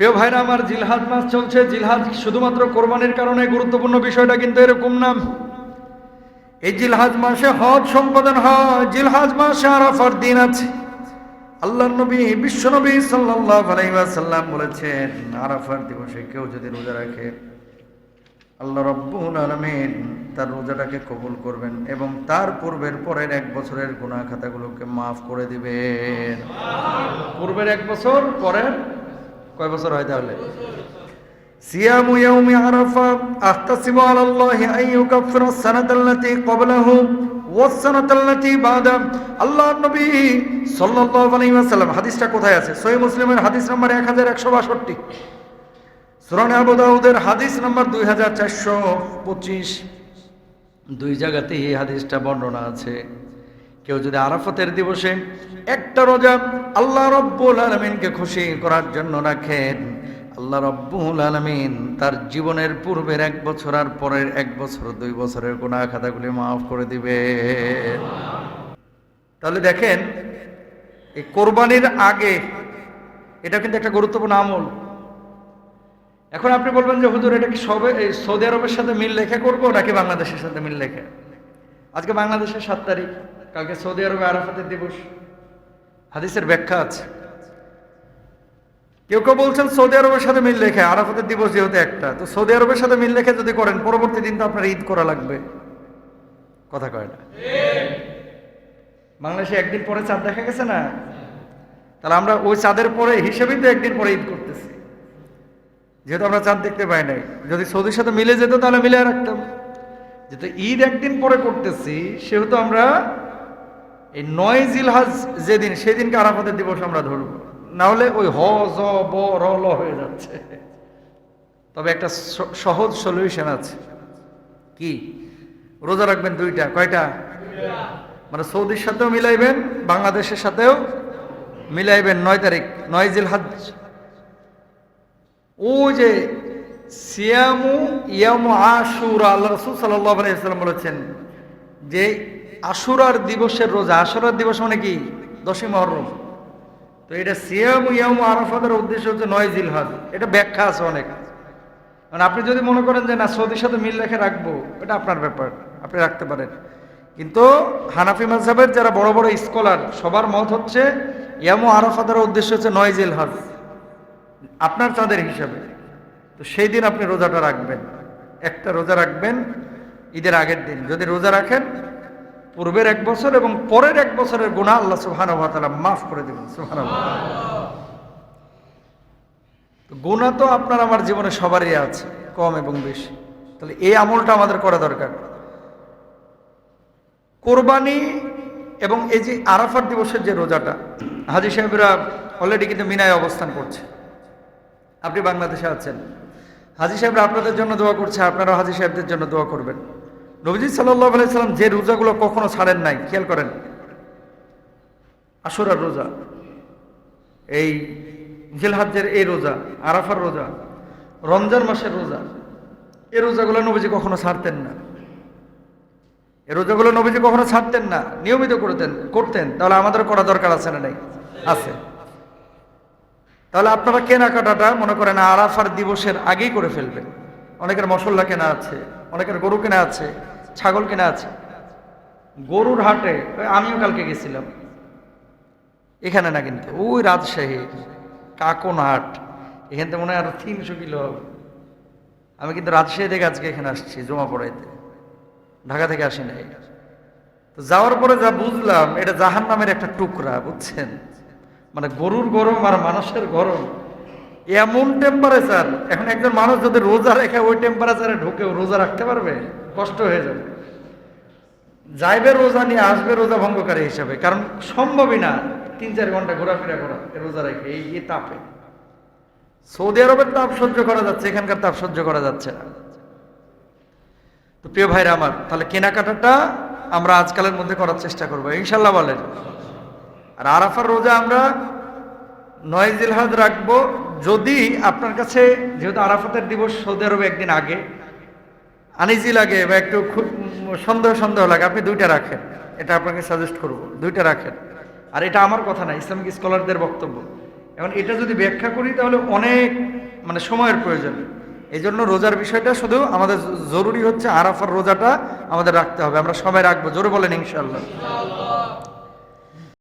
প্রিয় ভাইরা, আমার জিলহাজ মাস চলছে। জিলহাজ শুধুমাত্র কোরবানির কারণে গুরুত্বপূর্ণ বিষয়টা কিন্তু এরকম না। এই জিলহাজ মাসে হজ সম্পাদন হয়। জিলহাজ মাসে আরাফার দিন আছে। আল্লাহ নবী, বিশ্ব নবী ওয়াসাল্লাম বলেছেন, আরাফার দিবসে কেউ যদি রোজা রাখে, আল্লাহ রব্বুল আলামিন তার রোজাটাকে কবুল করবেন এবং তার পূর্বের পরের এক বছরের গুনাহ খাতাগুলোকে মাফ করে দিবেন। পূর্বের এক বছর, পরের কয় বছর হয় তাহলে? সিয়ামু ইয়াউমি আরাফা আহতাসিবু আলাল্লাহি আন ইউকাফিরা আস-সানাতা আল্লাতী ক্বাবলাহু ওয়াস-সানাতা আল্লাতী বাদা। আল্লাহর নবী সাল্লাল্লাহু আলাইহি ওয়াসাল্লাম, হাদিসটা কোথায় আছে? সহিহ মুসলিমের হাদিস নাম্বার 1162 সুরানে আবু দাউদের হাদিস নাম্বার 2425 দুই জায়গাতেই এই হাদিসটা বর্ণনা আছে। কেউ যদি আরাফতের দিবসে একটা রোজা আল্লাহ রব্বুল আলমিনকে খুশি করার জন্য রাখেন, আল্লাহ রব্বুল আলমিন তার জীবনের পূর্বের এক বছর আর পরের এক বছর, দুই বছরের গুণা খাতাগুলি মাফ করে দিবে। তাহলে দেখেন, এই কোরবানির আগে এটা কিন্তু একটা গুরুত্বপূর্ণ আমল। এখন আপনি বলবেন যে, হুজুর, এটা কি সবে সৌদি আরবের সাথে মিল লেখা করব নাকি বাংলাদেশের সাথে মিল লেখা আজকে বাংলাদেশের সাত তারিখ। কালকে সৌদি আরবে আরাফাতের দিবস। হাদিসের ব্যাখ্যা আছে। কেউ কেউ বলছেন সৌদি আরবের সাথে মিল লেখে আরাফাতের দিবস যেহেতু একটা, তো সৌদি আরবের সাথে মিল লেখে যদি করেন, পরবর্তী দিন তো আপনার ঈদ করা লাগবে। কথা কয় না? বাংলাদেশে একদিন পরে চাঁদ দেখা গেছে না? তাহলে আমরা ওই চাঁদের পরে হিসেবেই তো একদিন পরে ঈদ করতেছি। যেহেতু আমরা চাঁদ দেখতে পাই নাই। যদি সৌদির সাথে মিলে যেত তাহলে মিলে রাখতাম। যেহেতু ঈদ একদিন পরে করতেছি, সেহেতু আমরা এই নয় জিলহাজ যেদিন, সেদিনকে আরাফাতের দিবস আমরা ধরবো। না হলে ওই হ, জ, ব হয়ে যাচ্ছে। তবে একটা সহজ সলিউশন আছে। কি? রোজা রাখবেন দুইটা। কয়টা? মানে সৌদির সাথেও মিলাইবেন, বাংলাদেশের সাথেও মিলাইবেন। নয় তারিখ, নয় জিলহাজ। ও যে সিয়ামু ইয়ামু আশুরা আল্লাহ রসুল সাল্লাহ আলাইসাল্লাম বলেছেন যে আশুরার দিবসের রোজা। আশুরার দিবস মানে কি? দশই মহরম। তো এটা সিয়ামু, ইয়ামু আরাফাদের উদ্দেশ্য হচ্ছে নয় জিলহাজ। এটা ব্যাখ্যা আছে অনেক। মানে আপনি যদি মনে করেন যে না, সৌদির সাথে মিল রেখে রাখব, এটা আপনার ব্যাপার। আপনি রাখতে পারেন। কিন্তু হানাফি মাঝহাবের যারা বড় বড় স্কলার, সবার মত হচ্ছে ইয়ামু আরাফাদের উদ্দেশ্য হচ্ছে নয় জিলহাজ। আপনার চাঁদের হিসাবে। তো সেই দিন আপনি রোজাটা রাখবেন। একটা রোজা রাখবেন ঈদের আগের দিন। যদি রোজা রাখেন পূর্বের এক বছর এবং পরের এক বছরের গুণা আল্লাহ সুহান মাফ করে দেবেন সুহান গুণা তো আপনার আমার জীবনে সবারই আছে, কম এবং বেশি। তাহলে এই আমলটা আমাদের করা দরকার। কোরবানি এবং এই যে আরাফার দিবসের যে রোজাটা, হাজি সাহেবরা অলরেডি কিন্তু মিনায় অবস্থান করছে। আপনি বাংলাদেশে আছেন। হাজি সাহেবরা আপনাদের জন্য দোয়া করছে, আপনারাও হাজি সাহেবদের জন্য দোয়া করবেন। নবীজি সাল্লাহ আলাইসাল্লাম যে রোজাগুলো কখনো ছাড়েন নাই, খেয়াল করেন। আশুরার রোজা, এই জিলহাজ্জের এই রোজা, আরাফার রোজা, রমজান মাসের রোজা এই রোজাগুলো নবীজি কখনো ছাড়তেন না। এই রোজাগুলো নবীজি কখনো ছাড়তেন না, নিয়মিত করতেন করতেন। তাহলে আমাদের করা দরকার আছে না নাই? আছে। তাহলে আপনারা কেনাকাটাটা মনে করেন আরাফার দিবসের আগেই করে ফেলবেন। অনেকের মশলা কেনা আছে। অনেকের গরু কেনা আছে, ছাগল কেনা আছে। গরুর হাটে আমিও কালকে গেছিলাম। এখানে না কিন্তু, ওই রাজশাহী কাকন হাট এখান থেকে মনে হয় আরও তিনশো কিলো আমি কিন্তু রাজশাহী থেকে আজকে এখানে আসছি জমা পড়াইতে ঢাকা থেকে আসি নাই। তো যাওয়ার পরে যা বুঝলাম, এটা জাহান নামের একটা টুকরা, বুঝছেন? মানে গরুর গরম আর মানুষের গরম। এমন টেম্পারেচার এখন একজন মানুষ যদি রোজা রেখে ওই টেম্পারেচারে ঢুকে রোজা রাখতে পারবে? কষ্ট হয়ে যাবে। যাইবে রোজা নিয়ে আসবে রোজা ভঙ্গকারী হিসাবে, কারণ সম্ভবই না তিন চার ঘণ্টা ঘোরাফেরা করা রোজা রেখে, এই এই তাপে। সৌদি আরবের তাপ সহ্য করা যাচ্ছে, এখানকার তাপ সহ্য করা যাচ্ছে না। তো প্রিয় ভাইরা আমার, তাহলে কেনাকাটাটা আমরা আজকালের মধ্যে করার চেষ্টা করব। ইনশাল্লাহ বলেন। আর আরাফার রোজা আমরা নয় জিলহাজ রাখব যদি আপনার কাছে, যেহেতু আরাফাতের দিবস সৌদি আরবে একদিন আগে, আনিজি লাগে বা একটু খুব সন্দেহ সন্দেহ লাগে, আপনি দুইটা রাখেন। এটা আপনাকে সাজেস্ট করব, দুইটা রাখেন। আর এটা আমার কথা না, ইসলামিক স্কলারদের বক্তব্য। এখন এটা যদি ব্যাখ্যা করি, তাহলে অনেক মানে সময়ের প্রয়োজন। এই জন্য রোজার বিষয়টা শুধু আমাদের জরুরি হচ্ছে আরাফার রোজাটা আমাদের রাখতে হবে। আমরা সবাই রাখব, জোরে বলেন ইনশাল্লাহ